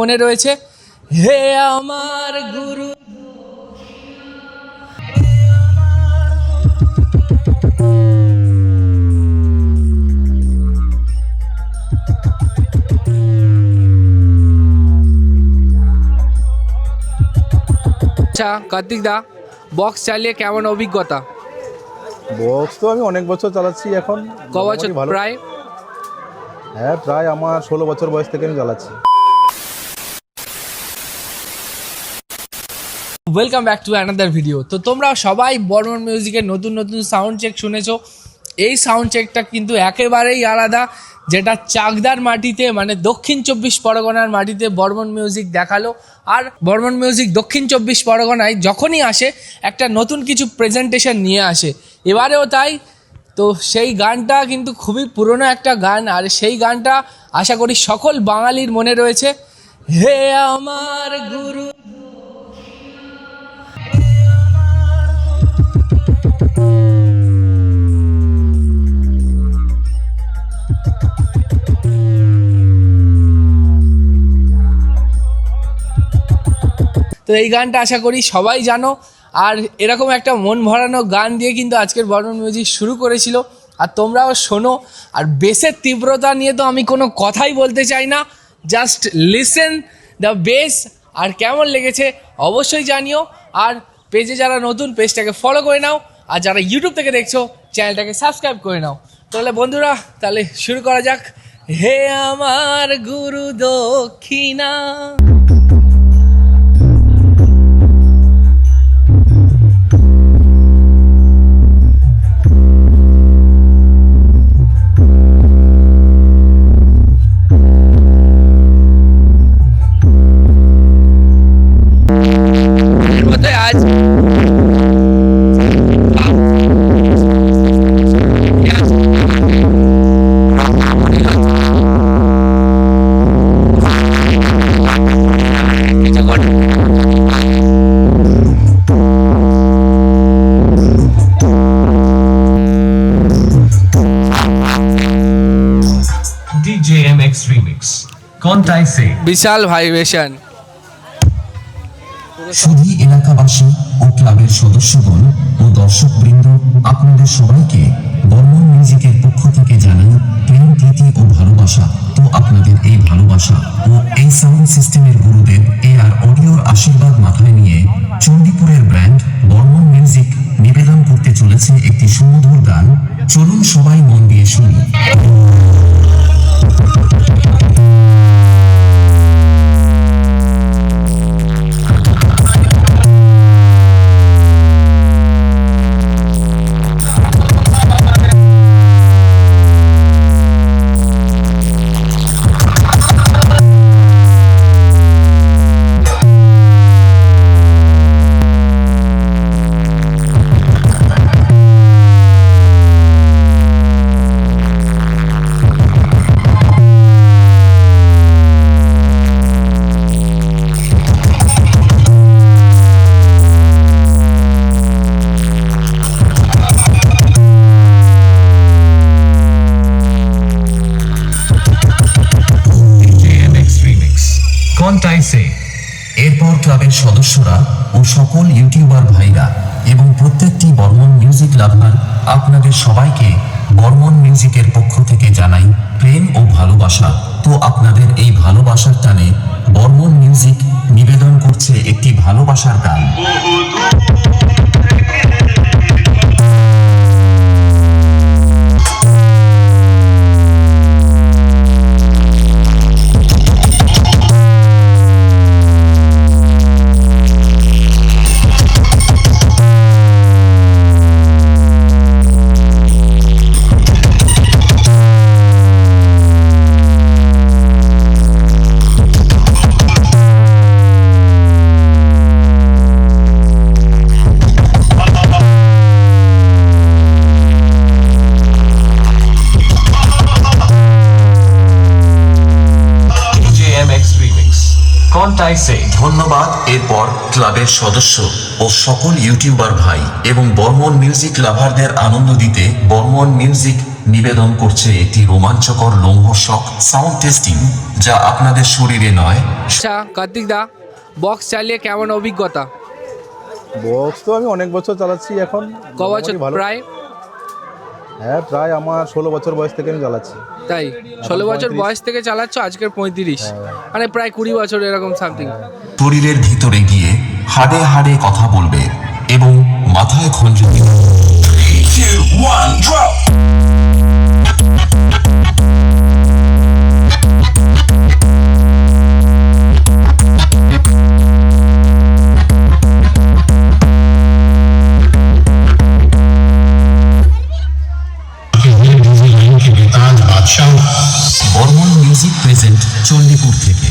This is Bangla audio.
মনে রয়েছে। হে আমার গুরু। আচ্ছা কার্তিক দা বক্স চালিয়ে কেমন অভিজ্ঞতা? বক্স তো আমি অনেক বছর চালাচ্ছি এখন। ক বছর? প্রায়? হ্যাঁ প্রায় আমার ষোলো বছর বয়স থেকে আমি চালাচ্ছি। Welcome back to another video তো তোমরা সবাই বর্মন মিউজিকের নতুন নতুন সাউন্ড চেক শুনেছো। এই সাউন্ড চেকটা কিন্তু একেবারেই আলাদা, যেটা চাকদার মাটিতে মানে দক্ষিণ চব্বিশ পরগনার মাটিতে বর্মন মিউজিক দেখাল। আর বর্মন মিউজিক দক্ষিণ চব্বিশ পরগনায় যখনই আসে, একটা নতুন কিছু প্রেজেন্টেশন নিয়ে আসে। এবারেও তাই। তো সেই গানটা কিন্তু খুবই পুরনো একটা গান, আর সেই গানটা আশা করি সকল বাঙালির মনে রয়েছে। হে আমার গুরু। তো এই গানটা আশা করি সবাই জানো। আর এরকম একটা মন ভরানো গান দিয়ে কিন্তু আজকের বর্মন মিউজিক শুরু করেছিল। আর তোমরাও শোনো। আর বেসের তীব্রতা নিয়ে তো আমি কোনো কথাই বলতে চাই না। জাস্ট লিসেন দ্য বেস আর কেমন লেগেছে অবশ্যই জানিও। আর পেজে যারা নতুন পেজটাকে ফলো করে নাও। আর যারা ইউটিউব থেকে দেখছ চ্যানেলটাকে সাবস্ক্রাইব করে নাও। তাহলে বন্ধুরা, তাহলে শুরু করা যাক। হে আমার গুরু দক্ষিণা। বিশাল ভাইব্রেশন। সুধী এলাকাবাসী ও ক্লাবের সদস্যগণ ও দর্শকবৃন্দ আপনাদের সবাইকে বর্মন মিউজিকের পক্ষ থেকে জানাই প্রেম প্রীতি ও ভালোবাসা। তো আপনাদের এই ভালোবাসা ও এই সাউন্ড সিস্টেমের গুরুদেব এ আর অডিওর আশীর্বাদ মাথায় নিয়ে চণ্ডীপুরের ব্র্যান্ড বর্মন মিউজিক নিবেদন করতে চলেছে একটি সুমধুর গান। চলুন সবাই মন দিয়ে শুনি। ক্লাবের সদস্যরা ও সকল ইউটিউবার ভাইরা এবং প্রত্যেকটি বর্মন মিউজিক লাভার আপনাদের সবাইকে বর্মন মিউজিকের পক্ষ থেকে জানাই প্রেম ও ভালোবাসা। তো আপনাদের এই ভালোবাসার টানে বর্মন মিউজিক নিবেদন করছে একটি ভালোবাসার গান। Kontai Se. ধন্যবাদ এরপর ক্লাবের সদস্য ও সকল ইউটিউবার ভাই এবং বর্মন মিউজিক লাভারদের আনন্দ দিতে বর্মন মিউজিক নিবেদন করছে একটি রোমাঞ্চকর লোমহর্ষক সাউন্ড টেস্টিং যা আপনাদের শরীরে নয়। আচ্ছা কার্তিক দা বক্স চালিয়ে কেমন অভিজ্ঞতা? বক্স তো আমি অনেক বছর চালাচ্ছি এখন ক বছর ভালো। প্রায়? হ্যাঁ প্রায় আমার ষোলো বছর বয়স থেকে আমি চালাচ্ছি। তাই ষোলো বছর বয়স থেকে চালাচ্ছ আজকের পঁয়ত্রিশ। মানে প্রায় কুড়ি বছর এরকম সামথিং শরীরের ভিতরে গিয়ে হাড়ে হাড়ে কথা বলবে এবং মাথায় খঞ্জনি চণ্ডীপুর থেকে।